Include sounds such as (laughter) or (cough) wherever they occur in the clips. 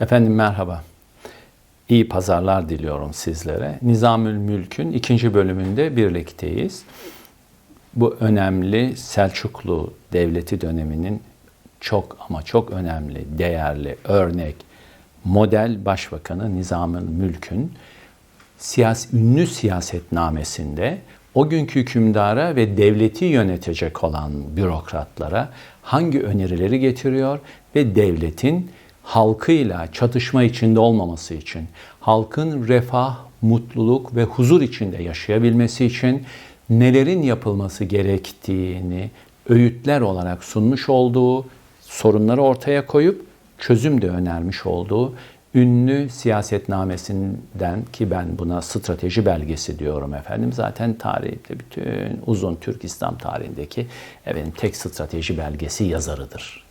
Efendim merhaba. İyi pazarlar diliyorum sizlere. Nizamül Mülk'ün ikinci bölümünde birlikteyiz. Bu önemli Selçuklu Devleti döneminin çok ama çok önemli, değerli, örnek, model başbakanı Nizamül Mülk'ün siyasi, ünlü siyasetnamesinde o günkü hükümdara ve devleti yönetecek olan bürokratlara hangi önerileri getiriyor ve devletin halkıyla çatışma içinde olmaması için, halkın refah, mutluluk ve huzur içinde yaşayabilmesi için nelerin yapılması gerektiğini öğütler olarak sunmuş olduğu, sorunları ortaya koyup çözüm de önermiş olduğu ünlü siyasetnamesinden ki ben buna strateji belgesi diyorum efendim. Zaten tarihte bütün uzun Türk İslam tarihindeki efendim tek strateji belgesi yazarıdır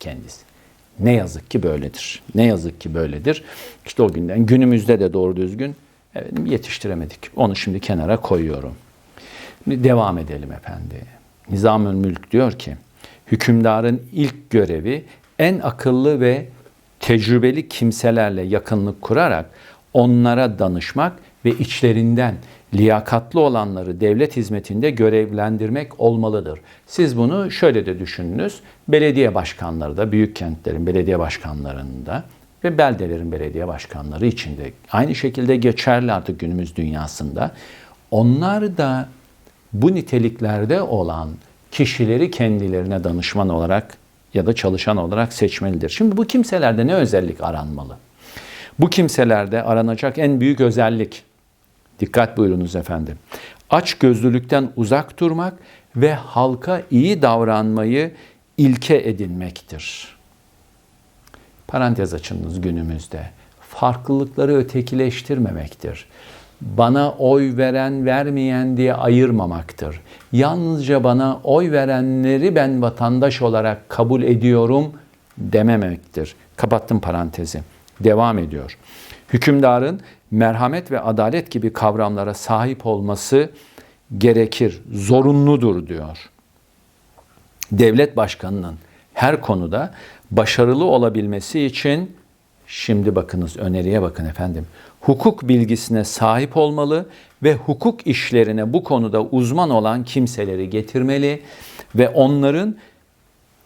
kendisi. Ne yazık ki böyledir. Ne yazık ki böyledir. İşte o günden günümüzde de doğru düzgün efendim, yetiştiremedik. Onu şimdi kenara koyuyorum. Devam edelim efendi. Nizamül Mülk diyor ki, hükümdarın ilk görevi en akıllı ve tecrübeli kimselerle yakınlık kurarak onlara danışmak ve içlerinden liyakatlı olanları devlet hizmetinde görevlendirmek olmalıdır. Siz bunu şöyle de düşününüz. Belediye başkanları da, büyük kentlerin belediye başkanlarında ve beldelerin belediye başkanları için de aynı şekilde geçerli artık günümüz dünyasında. Onlar da bu niteliklerde olan kişileri kendilerine danışman olarak ya da çalışan olarak seçmelidir. Şimdi bu kimselerde ne özellik aranmalı? Bu kimselerde aranacak en büyük özellik, dikkat buyurunuz efendim, aç gözlülükten uzak durmak ve halka iyi davranmayı ilke edinmektir. Parantez açınız günümüzde. Farklılıkları ötekileştirmemektir. Bana oy veren vermeyen diye ayırmamaktır. Yalnızca bana oy verenleri ben vatandaş olarak kabul ediyorum dememektir. Kapattım parantezi. Devam ediyor. Hükümdarın merhamet ve adalet gibi kavramlara sahip olması gerekir, zorunludur diyor. Devlet başkanının her konuda başarılı olabilmesi için şimdi bakınız öneriye bakın efendim. Hukuk bilgisine sahip olmalı ve hukuk işlerine bu konuda uzman olan kimseleri getirmeli ve onların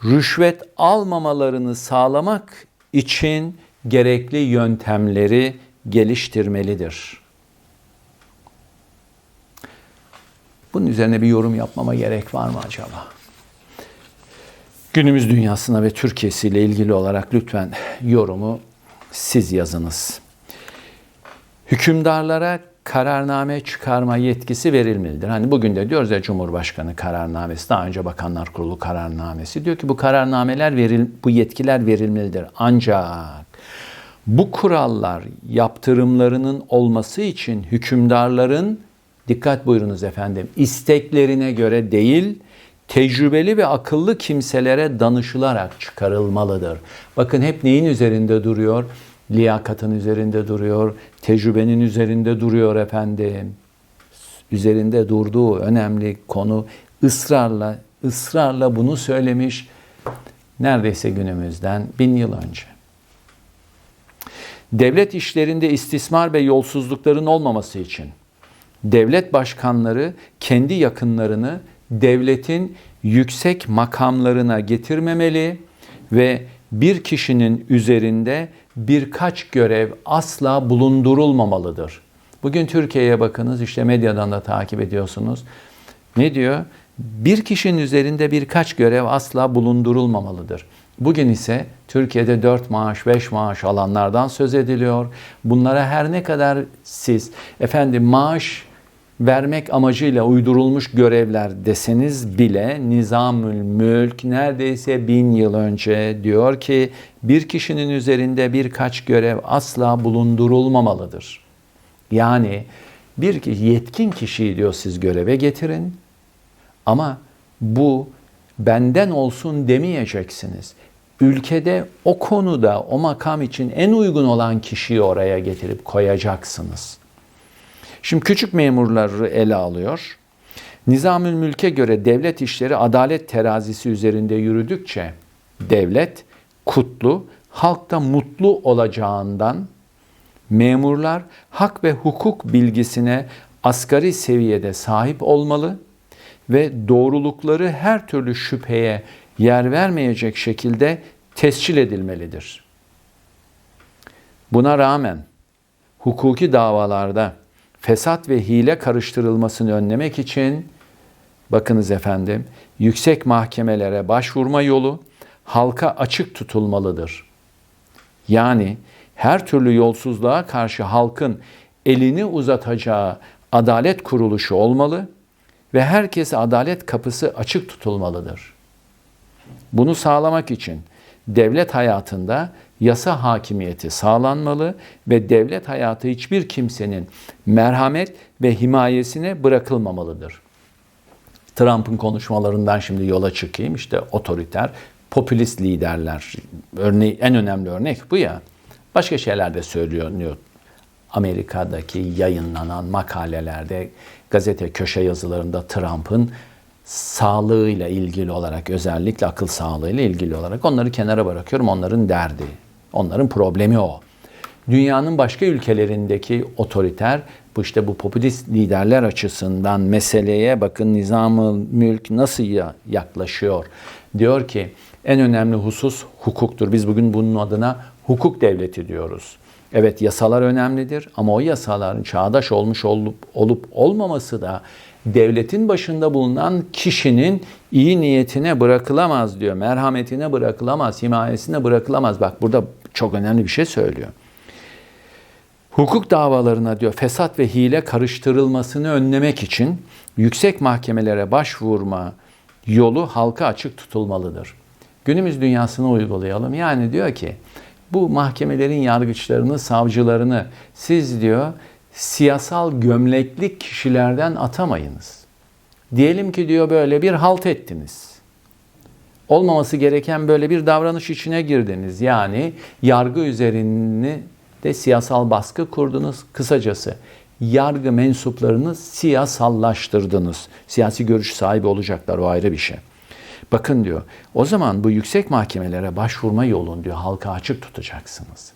rüşvet almamalarını sağlamak için gerekli yöntemleri geliştirmelidir. Bunun üzerine bir yorum yapmama gerek var mı acaba? Günümüz dünyasına ve Türkiye'siyle ilgili olarak lütfen yorumu siz yazınız. Hükümdarlara kararname çıkarma yetkisi verilmelidir. Hani bugün de diyoruz ya Cumhurbaşkanı kararnamesi, daha önce Bakanlar Kurulu kararnamesi diyor ki bu kararnameler veril, bu yetkiler verilmelidir. Ancak bu kurallar yaptırımlarının olması için hükümdarların dikkat buyurunuz efendim isteklerine göre değil tecrübeli ve akıllı kimselere danışılarak çıkarılmalıdır. Bakın hep neyin üzerinde duruyor? Liyakatın üzerinde duruyor, tecrübenin üzerinde duruyor efendim. Üzerinde durduğu önemli konu ısrarla, ısrarla bunu söylemiş neredeyse günümüzden bin yıl önce. Devlet işlerinde istismar ve yolsuzlukların olmaması için devlet başkanları kendi yakınlarını devletin yüksek makamlarına getirmemeli ve bir kişinin üzerinde birkaç görev asla bulundurulmamalıdır. Bugün Türkiye'ye bakınız işte medyadan da takip ediyorsunuz. Ne diyor? Bir kişinin üzerinde birkaç görev asla bulundurulmamalıdır. Bugün ise Türkiye'de 4 maaş, 5 maaş alanlardan söz ediliyor. Bunlara her ne kadar siz efendim maaş vermek amacıyla uydurulmuş görevler deseniz bile Nizamül Mülk neredeyse bin yıl önce diyor ki bir kişinin üzerinde birkaç görev asla bulundurulmamalıdır. Yani bir yetkin kişiyi diyor siz göreve getirin ama bu benden olsun demeyeceksiniz. Ülkede o konuda o makam için en uygun olan kişiyi oraya getirip koyacaksınız.'' Şimdi küçük memurları ele alıyor. Nizamül Mülk'e göre devlet işleri adalet terazisi üzerinde yürüdükçe devlet kutlu, halkta mutlu olacağından memurlar hak ve hukuk bilgisine asgari seviyede sahip olmalı ve doğrulukları her türlü şüpheye yer vermeyecek şekilde tescil edilmelidir. Buna rağmen hukuki davalarda fesat ve hile karıştırılmasını önlemek için bakınız efendim yüksek mahkemelere başvurma yolu halka açık tutulmalıdır. Yani her türlü yolsuzluğa karşı halkın elini uzatacağı adalet kuruluşu olmalı ve herkese adalet kapısı açık tutulmalıdır. Bunu sağlamak için devlet hayatında yasa hakimiyeti sağlanmalı ve devlet hayatı hiçbir kimsenin merhamet ve himayesine bırakılmamalıdır. Trump'ın konuşmalarından şimdi yola çıkayım. İşte otoriter, popülist liderler. Örneği, en önemli örnek bu ya. Başka şeyler de söylüyor Amerika'daki yayınlanan makalelerde, gazete köşe yazılarında Trump'ın sağlığıyla ilgili olarak özellikle akıl sağlığıyla ilgili olarak onları kenara bırakıyorum. Onların derdi, onların problemi o. Dünyanın başka ülkelerindeki otoriter bu işte bu popülist liderler açısından meseleye bakın nizamı mülk nasıl yaklaşıyor. Diyor ki en önemli husus hukuktur. Biz bugün bunun adına hukuk devleti diyoruz. Evet yasalar önemlidir ama o yasaların çağdaş olmuş olup olup olmaması da devletin başında bulunan kişinin iyi niyetine bırakılamaz diyor. Merhametine bırakılamaz, himayesine bırakılamaz. Bak burada çok önemli bir şey söylüyor. Hukuk davalarına diyor fesat ve hile karıştırılmasını önlemek için yüksek mahkemelere başvurma yolu halka açık tutulmalıdır. Günümüz dünyasını uygulayalım. Yani diyor ki bu mahkemelerin yargıçlarını, savcılarını siz diyor siyasal gömlekli kişilerden atamayınız. Diyelim ki diyor böyle bir halt ettiniz. Olmaması gereken böyle bir davranış içine girdiniz. Yani yargı üzerini de siyasal baskı kurdunuz. Kısacası yargı mensuplarını siyasallaştırdınız. Siyasi görüş sahibi olacaklar o ayrı bir şey. Bakın diyor o zaman bu yüksek mahkemelere başvurma yolunu diyor halka açık tutacaksınız.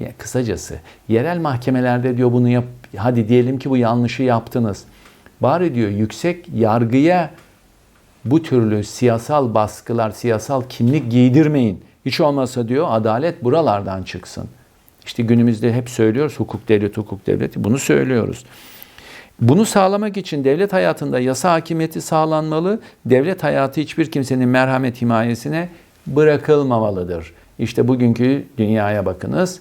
Ya kısacası yerel mahkemelerde diyor bunu yap hadi diyelim ki bu yanlışı yaptınız. Bari diyor yüksek yargıya bu türlü siyasal baskılar, siyasal kimlik giydirmeyin. Hiç olmazsa diyor adalet buralardan çıksın. İşte günümüzde hep söylüyoruz hukuk devleti, hukuk devleti bunu söylüyoruz. Bunu sağlamak için devlet hayatında yasa hakimiyeti sağlanmalı. Devlet hayatı hiçbir kimsenin merhamet himayesine bırakılmamalıdır. İşte bugünkü dünyaya bakınız.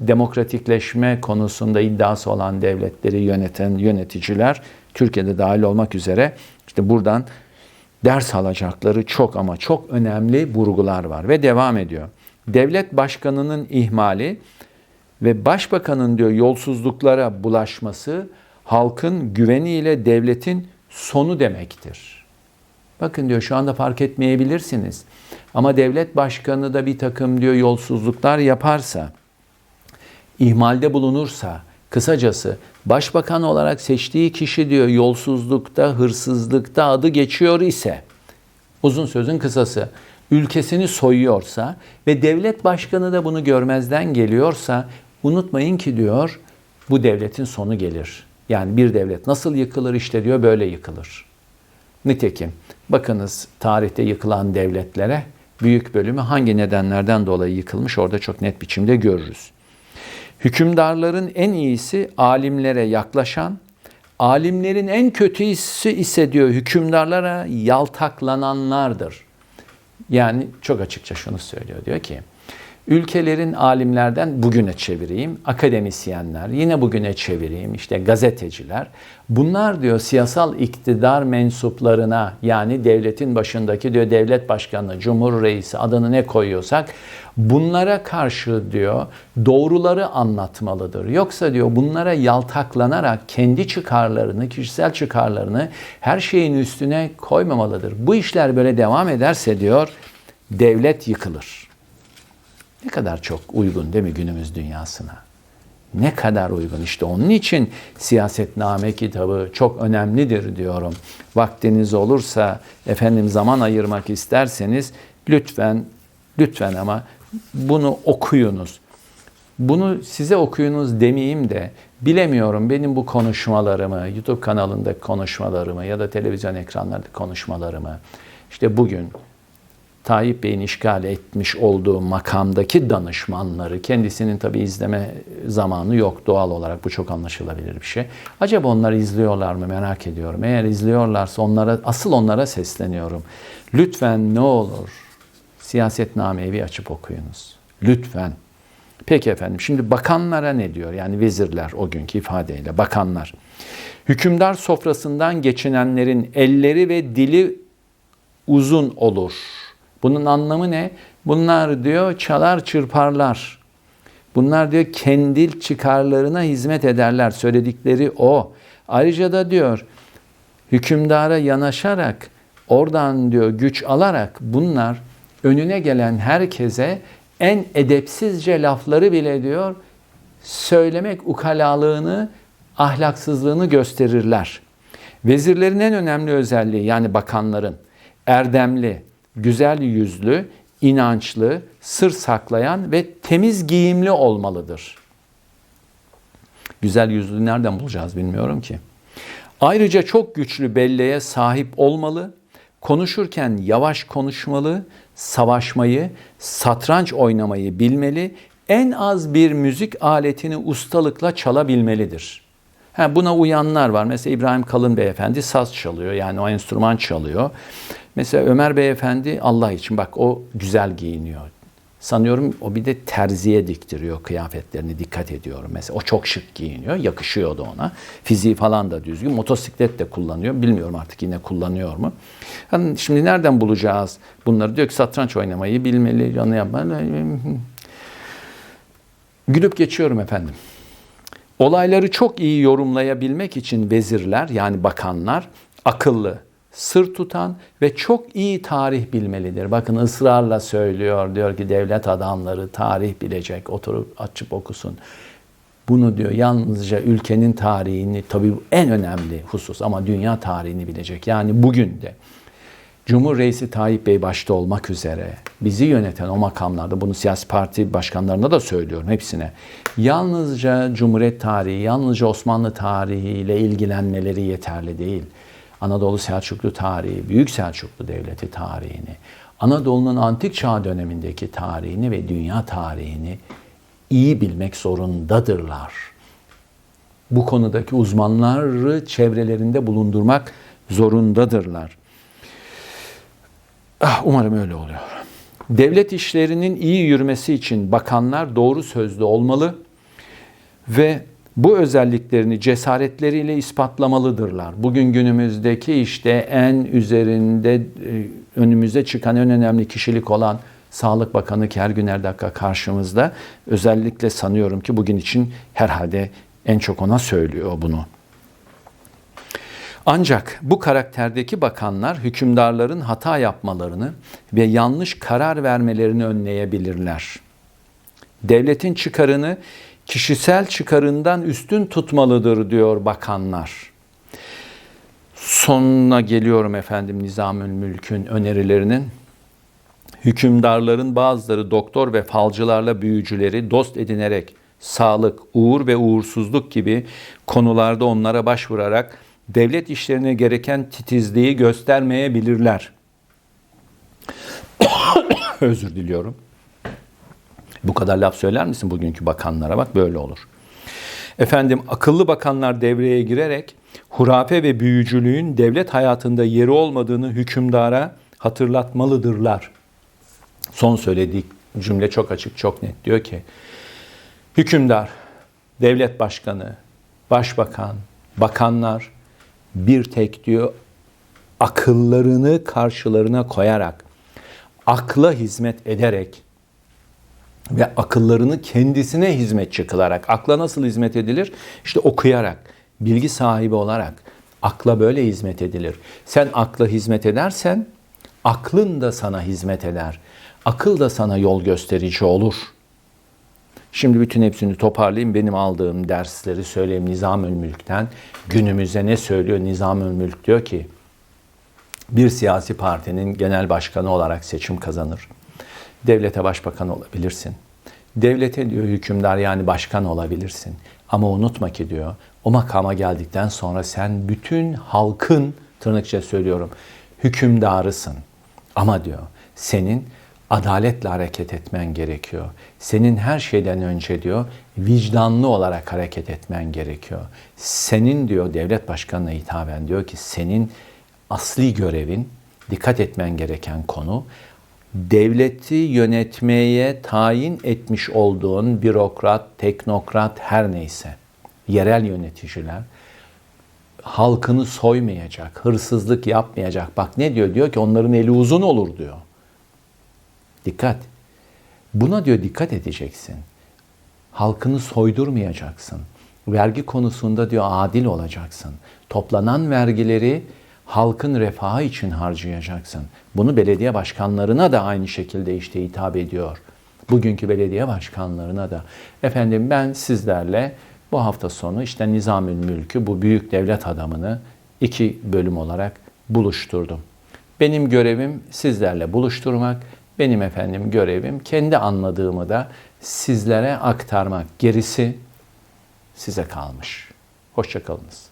Demokratikleşme konusunda iddiası olan devletleri yöneten yöneticiler Türkiye'de dahil olmak üzere işte buradan ders alacakları çok ama çok önemli vurgular var ve devam ediyor. Devlet başkanının ihmali ve başbakanın diyor yolsuzluklara bulaşması halkın güveniyle devletin sonu demektir. Bakın diyor şu anda fark etmeyebilirsiniz. Ama devlet başkanı da bir takım diyor yolsuzluklar yaparsa, ihmalde bulunursa, kısacası başbakan olarak seçtiği kişi diyor yolsuzlukta, hırsızlıkta adı geçiyor ise, uzun sözün kısası, ülkesini soyuyorsa ve devlet başkanı da bunu görmezden geliyorsa, unutmayın ki diyor bu devletin sonu gelir. Yani bir devlet nasıl yıkılır işte diyor böyle yıkılır. Nitekim bakınız tarihte yıkılan devletlere büyük bölümü hangi nedenlerden dolayı yıkılmış orada çok net biçimde görürüz. Hükümdarların en iyisi alimlere yaklaşan, alimlerin en kötüsü ise diyor hükümdarlara yaltaklananlardır. Yani çok açıkça şunu söylüyor diyor ki ülkelerin alimlerden bugüne çevireyim, akademisyenler, yine bugüne çevireyim, işte gazeteciler. Bunlar diyor siyasal iktidar mensuplarına yani devletin başındaki diyor devlet başkanı, cumhur reisi adını ne koyuyorsak bunlara karşı diyor doğruları anlatmalıdır. Yoksa diyor bunlara yaltaklanarak kendi çıkarlarını, kişisel çıkarlarını her şeyin üstüne koymamalıdır. Bu işler böyle devam ederse diyor devlet yıkılır. Ne kadar çok uygun değil mi günümüz dünyasına? Ne kadar uygun işte onun için siyasetname kitabı çok önemlidir diyorum. Vaktiniz olursa efendim zaman ayırmak isterseniz lütfen lütfen ama Bunu okuyunuz. Bunu size okuyunuz demeyeyim de bilemiyorum benim bu konuşmalarımı, YouTube kanalında konuşmalarımı ya da televizyon ekranlarında konuşmalarımı işte bugün Tayyip Bey'in işgal etmiş olduğu makamdaki danışmanları, kendisinin tabi izleme zamanı yok doğal olarak bu çok anlaşılabilir bir şey. Acaba onlar izliyorlar mı merak ediyorum. Eğer izliyorlarsa onlara asıl onlara sesleniyorum. Lütfen ne olur siyasetnameyi açıp okuyunuz. Lütfen. Peki efendim şimdi bakanlara ne diyor? Yani vezirler o günkü ifadeyle bakanlar. Hükümdar sofrasından geçinenlerin elleri ve dili uzun olur. Bunun anlamı ne? Bunlar diyor çalar çırparlar. Bunlar diyor kendil çıkarlarına hizmet ederler. Söyledikleri o. Ayrıca da diyor hükümdara yanaşarak oradan diyor güç alarak bunlar önüne gelen herkese en edepsizce lafları bile diyor söylemek ukalalığını, ahlaksızlığını gösterirler. Vezirlerin en önemli özelliği yani bakanların erdemli, güzel yüzlü, inançlı, sır saklayan ve temiz giyimli olmalıdır. Güzel yüzlü nereden bulacağız bilmiyorum ki. Ayrıca çok güçlü belleğe sahip olmalı, konuşurken yavaş konuşmalı, savaşmayı, satranç oynamayı bilmeli, en az bir müzik aletini ustalıkla çalabilmelidir. Ha, buna uyanlar var. Mesela İbrahim Kalın Beyefendi saz çalıyor. Yani o enstrüman çalıyor. Mesela Ömer Beyefendi Allah için bak o güzel giyiniyor. Sanıyorum o bir de terziye diktiriyor kıyafetlerini dikkat ediyorum. Mesela o çok şık giyiniyor. Yakışıyordu ona. Fiziği falan da düzgün. Motosiklet de kullanıyor. Bilmiyorum artık yine kullanıyor mu. Hani şimdi nereden bulacağız bunları? Diyor ki satranç oynamayı bilmeli, yanı yapmalı. Gülüp geçiyorum efendim. Olayları çok iyi yorumlayabilmek için vezirler yani bakanlar akıllı, sır tutan ve çok iyi tarih bilmelidir. Bakın ısrarla söylüyor. Diyor ki devlet adamları tarih bilecek. Oturup açıp okusun. Bunu diyor yalnızca ülkenin tarihini tabii en önemli husus ama dünya tarihini bilecek. Yani bugün de Cumhur Reisi Tayyip Bey başta olmak üzere bizi yöneten o makamlarda bunu siyasi parti başkanlarına da söylüyorum hepsine. Yalnızca Cumhuriyet tarihi, yalnızca Osmanlı tarihiyle ilgilenmeleri yeterli değil. Anadolu Selçuklu tarihi, Büyük Selçuklu Devleti tarihini, Anadolu'nun antik çağ dönemindeki tarihini ve dünya tarihini iyi bilmek zorundadırlar. Bu konudaki uzmanları çevrelerinde bulundurmak zorundadırlar. Ah, umarım öyle oluyor. Devlet işlerinin iyi yürümesi için bakanlar doğru sözlü olmalı ve bu özelliklerini cesaretleriyle ispatlamalıdırlar. Bugün günümüzdeki işte en üzerinde e, önümüze çıkan en önemli kişilik olan Sağlık Bakanı Kergün Erdak'a karşımızda. Özellikle sanıyorum ki bugün için herhalde en çok ona söylüyor bunu. Ancak bu karakterdeki bakanlar hükümdarların hata yapmalarını ve yanlış karar vermelerini önleyebilirler. Devletin çıkarını kişisel çıkarından üstün tutmalıdır diyor bakanlar. Sonuna geliyorum efendim Nizamül Mülk'ün önerilerinin. Hükümdarların bazıları doktor ve falcılarla büyücüleri dost edinerek sağlık, uğur ve uğursuzluk gibi konularda onlara başvurarak devlet işlerine gereken titizliği göstermeyebilirler. (coughs) Özür diliyorum. Bu kadar laf söyler misin bugünkü bakanlara? Bak böyle olur. Efendim akıllı bakanlar devreye girerek hurafe ve büyücülüğün devlet hayatında yeri olmadığını hükümdara hatırlatmalıdırlar. Son söylediği cümle çok açık, çok net. Diyor ki, hükümdar, devlet başkanı, başbakan, bakanlar bir tek diyor akıllarını karşılarına koyarak, akla hizmet ederek ve akıllarını kendisine hizmetçi kılarak. Akla nasıl hizmet edilir? İşte okuyarak, bilgi sahibi olarak. Akla böyle hizmet edilir. Sen akla hizmet edersen aklın da sana hizmet eder. Akıl da sana yol gösterici olur. Şimdi bütün hepsini toparlayayım. Benim aldığım dersleri söyleyeyim Nizamül Mülk'ten. Günümüzde ne söylüyor Nizamül Mülk? Diyor ki bir siyasi partinin genel başkanı olarak seçim kazanır Devlete başbakan olabilirsin. Devlete diyor hükümdar yani başkan olabilirsin. Ama unutma ki diyor o makama geldikten sonra sen bütün halkın tırnakça söylüyorum hükümdarısın. Ama diyor senin adaletle hareket etmen gerekiyor. Senin her şeyden önce diyor vicdanlı olarak hareket etmen gerekiyor. Senin diyor devlet başkanına hitaben diyor ki senin asli görevin dikkat etmen gereken konu devleti yönetmeye tayin etmiş olduğun bürokrat, teknokrat her neyse yerel yöneticiler halkını soymayacak, hırsızlık yapmayacak. Bak ne diyor? Diyor ki onların eli uzun olur diyor. Dikkat. Buna diyor dikkat edeceksin. Halkını soydurmayacaksın. Vergi konusunda diyor adil olacaksın. Toplanan vergileri halkın refahı için harcayacaksın. Bunu belediye başkanlarına da aynı şekilde işte hitap ediyor. Bugünkü belediye başkanlarına da. Efendim ben sizlerle bu hafta sonu işte Nizamül Mülk'ü bu büyük devlet adamını iki bölüm olarak buluşturdum. Benim görevim sizlerle buluşturmak. Benim efendim görevim kendi anladığımı da sizlere aktarmak. Gerisi size kalmış. Hoşçakalınız.